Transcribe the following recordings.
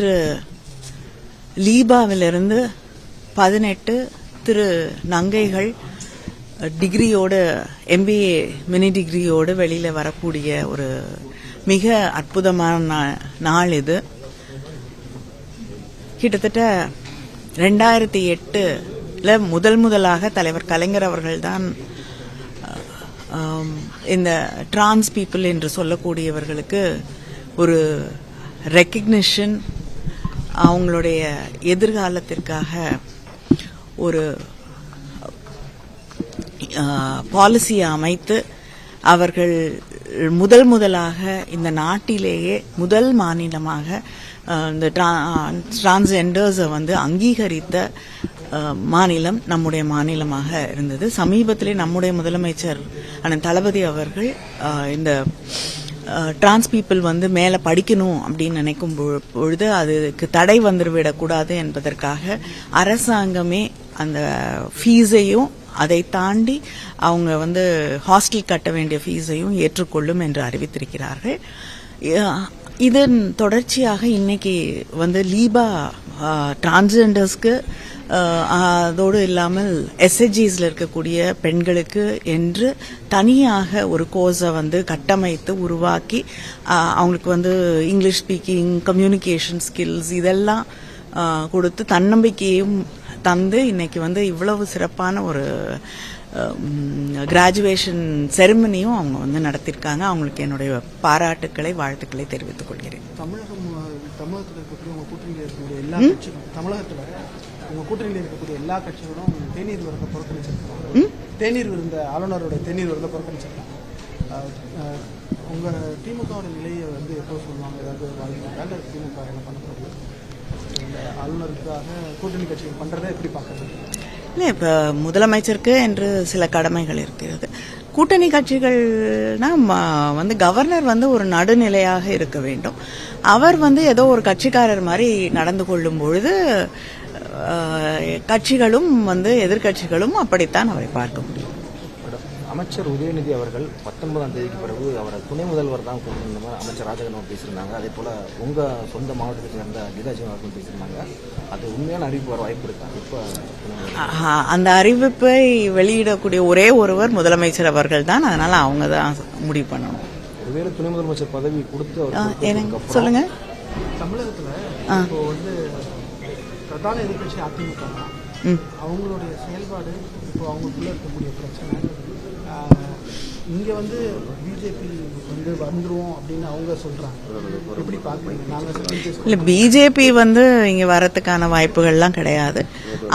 நேற்று லீபாவிலிருந்து பதினெட்டு திரு நங்கைகள் டிகிரியோடு MBA mini டிகிரியோடு வெளியில வரக்கூடிய ஒரு மிக அற்புதமான நாள் இது. கிட்டத்தட்ட ரெண்டாயிரத்தி எட்டுல முதல் முதலாக தலைவர் கலைஞர் அவர்கள்தான் தான் இந்த டிரான்ஸ் பீப்புள் என்று சொல்லக்கூடியவர்களுக்கு ஒரு ரெக்கக்னிஷன் அவங்களுடைய எதிர்காலத்திற்காக ஒரு பாலிசியை அமைத்து அவர்கள் முதல் முதலாக இந்த நாட்டிலேயே முதல் மாநிலமாக இந்த டிரான்ஸ்ஜெண்டர்ஸை வந்து அங்கீகரித்த மாநிலம் நம்முடைய மாநிலமாக இருந்தது. சமீபத்திலே நம்முடைய முதலமைச்சர் அண்ணன் தளபதி அவர்கள் இந்த டிரான்ஸ் பீப்புள் வந்து மேலே படிக்கணும் அப்படின்னு நினைக்கும் பொழுது அதுக்கு தடை வந்துவிடக்கூடாது என்பதற்காக அரசாங்கமே அந்த ஃபீஸையும் அதை தாண்டி அவங்க வந்து ஹாஸ்டல் கட்ட வேண்டிய ஃபீஸையும் ஏற்றுக்கொள்ளும் என்று அறிவித்திருக்கிறார்கள். இதன் தொடர்ச்சியாக இன்னைக்கு வந்து லீபா டிரான்ஸ்ஜெண்டர்ஸ்க்கு அதோடு இல்லாமல் எஸ்எஜிஸில் இருக்கக்கூடிய பெண்களுக்கு என்று தனியாக ஒரு கோர்ஸை வந்து கட்டமைத்து உருவாக்கி அவங்களுக்கு வந்து இங்கிலீஷ் ஸ்பீக்கிங் கம்யூனிகேஷன் ஸ்கில்ஸ் இதெல்லாம் கொடுத்து தன்னம்பிக்கையும் தந்து இன்னைக்கு வந்து இவ்வளவு சிறப்பான ஒரு கிராஜுவேஷன் செரிமனியும் அவங்க வந்து நடத்தியிருக்காங்க அவங்களுக்கு என்னுடைய பாராட்டுக்களை வாழ்த்துக்களை தெரிவித்துக் கொள்கிறேன். தமிழகம் தமிழகத்தில் இருக்கக்கூடிய உங்க கூட்டணியில் இருக்கக்கூடிய எல்லா கட்சிகளும் தமிழகத்தில் உங்க கூட்டணியில் இருக்கக்கூடிய எல்லா கட்சிகளும் தேநீர் விருந்த புறக்கணிச்சிருக்காங்க. தேநீர் விருந்த ஆளுநரோட தேநீர் விருந்த புறக்கணிச்சிருக்காங்க. அஹ், அஹ், உங்க திமுகவோட நிலையை வந்து எப்போ சொல்லுவாங்க? ஏதாவது இல்லை திமுக என்ன பண்ண போகுது? ஆளுநருக்காக கூட்டணி கட்சிகள் பண்றதை எப்படி பார்க்கறது? இப்போ முதலமைச்சருக்கு என்று சில கடமைகள் இருக்கிறது. கூட்டணி கட்சிகள்னா ம- வந்து கவர்னர் வந்து ஒரு நடுநிலையாக இருக்க வேண்டும். அவர் வந்து ஏதோ ஒரு கட்சிக்காரர் மாதிரி நடந்து கொள்ளும் பொழுது கட்சிகளும் வந்து எதிர்க்கட்சிகளும் அப்படித்தான் அவரை பார்க்க முடியும். அமைச்சர் உதயநிதி அவர்கள் பத்தொன்பதாம் தேதிக்கு பிறகு அவரை துணை முதல்வர் தான் கூப்பிடணும் மாதிரி அமைச்சர் ராஜகண்ணன் பேசியிருந்தாங்க. அதே போல உங்க சொந்த மாவட்டத்தை சேர்ந்த கீதாஜி அவர்கள் பேசியிருந்தாங்க. அது உண்மையான அறிவிப்பு வர வாய்ப்பு இருக்கா? இப்போ அந்த அறிவிப்பை வெளியிடக்கூடிய ஒரே ஒருவர் முதலமைச்சர் அவர்கள் தான். அதனால அவங்க தான் முடிவு பண்ணணும். ஒருவேளை துணை முதலமைச்சர் பதவி கொடுத்து சொல்லுங்க. தமிழகத்தில். இப்போ வந்து பிரதான எதிர்க்கட்சி அதிமுக அவங்களுடைய செயல்பாடு இப்போ அவங்களுக்குள்ள இருக்கக்கூடிய பிரச்சனை இங்க வந்து பிஜேபி வந்து வந்துருவோம் அப்படின்னு அவங்க சொல்றாங்க. எப்படி பார்க்குறீங்க? இல்ல பிஜேபி வந்து இங்க வரதுக்கான வாய்ப்புகள்லாம் கிடையாது.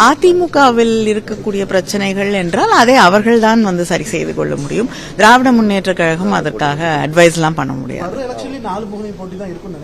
அதிமுகவில் இருக்கக்கூடிய பிரச்சனைகள் என்றால் அதை அவர்கள்தான் வந்து சரி செய்து கொள்ள முடியும். திராவிட முன்னேற்ற கழகம் அதற்காக அட்வைஸ்லாம் பண்ண முடியாது. நாலு போட்டி தான் நினைக்கிறேன்.